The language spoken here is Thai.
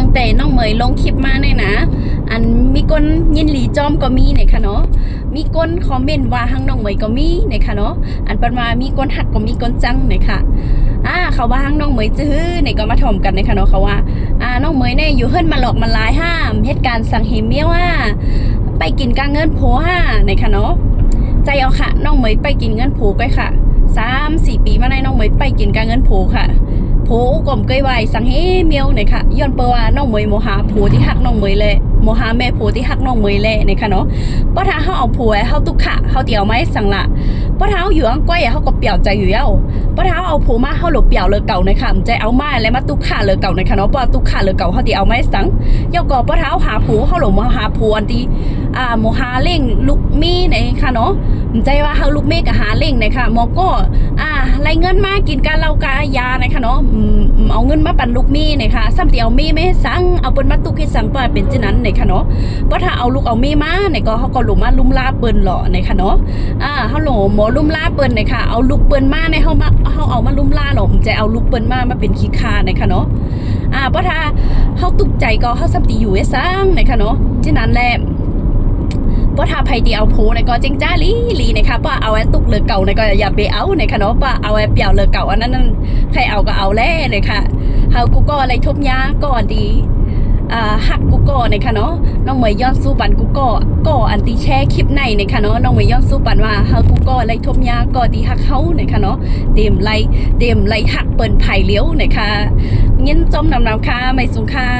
ตั้งแต่น้องเหมยลงคลิปมาเนี่ยนะ อันมีคนยินหลีจอมก็มีเนี่ยค่ะเนาะมีคนคอมเมนต์ว่าหังน้องเหมยก็มีเนี่ยค่ะเนาะอันปันมามีคนหักก็มีคนจังเนี่ยค่ะอ่าเขาว่าหังน้องเหมยจื้อเนี่ยก็มาถ่มกันเนี่ยค่ะเนาะเขาว่าอ่าน้องเหมยเนี่ยอยู่เฮิรนมาหลอกมาลายห้ามเหตุการณ์สั่งเหมเมียว่า ไปกินกางเงินโผห้าเนี่ยค่ะเนาะใจเอาค่ะน้องเหมยไปกินเงินโผก็ค่ะสามสี่ปีมาในน้องเหมยไปกินกางเงินโผค่ะ โผกลมเกยไวสังเฮเมียวเนี่ยค่ะย้อนเปว่าน้องเมยโมหาโผที่หักน้องเมยเลยโมหาแม่โผที่หักน้องเมยเลยเนี่ยค่ะเนาะเพราะถ้าเฮาเอาโผให้เฮาตุกขะเฮาเตียวไม้สังละเพราะถ้าเฮาอยู่อังก้อยเฮาก็เปี่ยวใจอยู่แล้วเพราะถ้าเฮาเอาโผมาเฮาหลบเปี่ยวเลยเก่าเนี่ยค่ะมันใจเอามาแล้วมาตุกขะเลยเก่าเนี่ยค่ะเนาะเพราะตุกขะเลยเก่าเฮาตีเอาไม้สังยอก็เพราะถ้าเฮาหาโผเฮาหลบมาหาโผอันที่อ่าโมหาเล่งลูกมีเนี่ยค่ะเนาะมันใจว่าเฮาลูกเมฆก็หาเล่งเนี่ยค่ะมอก็อ่า ไรเงินมากินการเล้ากายานี่ยค่ะเนาะเอาเงินมาปั่นลูกมีนี่ยค่ะซ้ำเตียวมีไม่ให้สั่งเอาเปิ้นมาตุกให้สั่งป่าเป็นเช่นนั้นนี่ยค่ะเนาะเพราะถ้าเอาลูกเอามีมาเนี่ยก็เขาก็หลุมาลุ่มลาเปิ้นหล่อนี่ยค่ะเนาะอ่าเขาหลหมอลุ่มลาเปิ้นนี่ยค่ะเอาลูกเปิ้นมาในยเขามาเขาเอามาลุ่มลาหรอมจะเอาลูกเปิ้นมามาเป็นขี้คานี่ยค่ะเนาะอ่าเพราะถ้าเขาตุกใจก็เขาซ้ำตีอยู่ไอ้ซังนี่ยค่ะเนาะฉะนั้นแหละ เพราะถ้าไผตีเอาโพเนี่ยก็เจ๊งจ้าลีลีนะคะป้าเอาไอ้ตุกเลือเก่าเนี่ยก็อย่าไปเอาเนี่ยค่ะเนาะป้าเอาไอ้เปียวเลือเก่าอันนั้นนั่นใครเอาก็เอาแล่เลยค่ะเฮากูก็อะไรทุบยาก่อนดีหักกูก่อในคะเนาะน้องเหมยย้อนสู้ปันกูก่อก่ออันตีแช่คลิปในในคะเนาะน้องเหมยย้อนสู้ปันว่าเฮากูก่อไล่ทบยาก่อตีหักเฮาในคะเนาะเต็มไล่เต็มไล่หักเปิ้นไผ่เลี้ยวในค่ะเงินจมนำนำค่ะไม่สูงค่ะ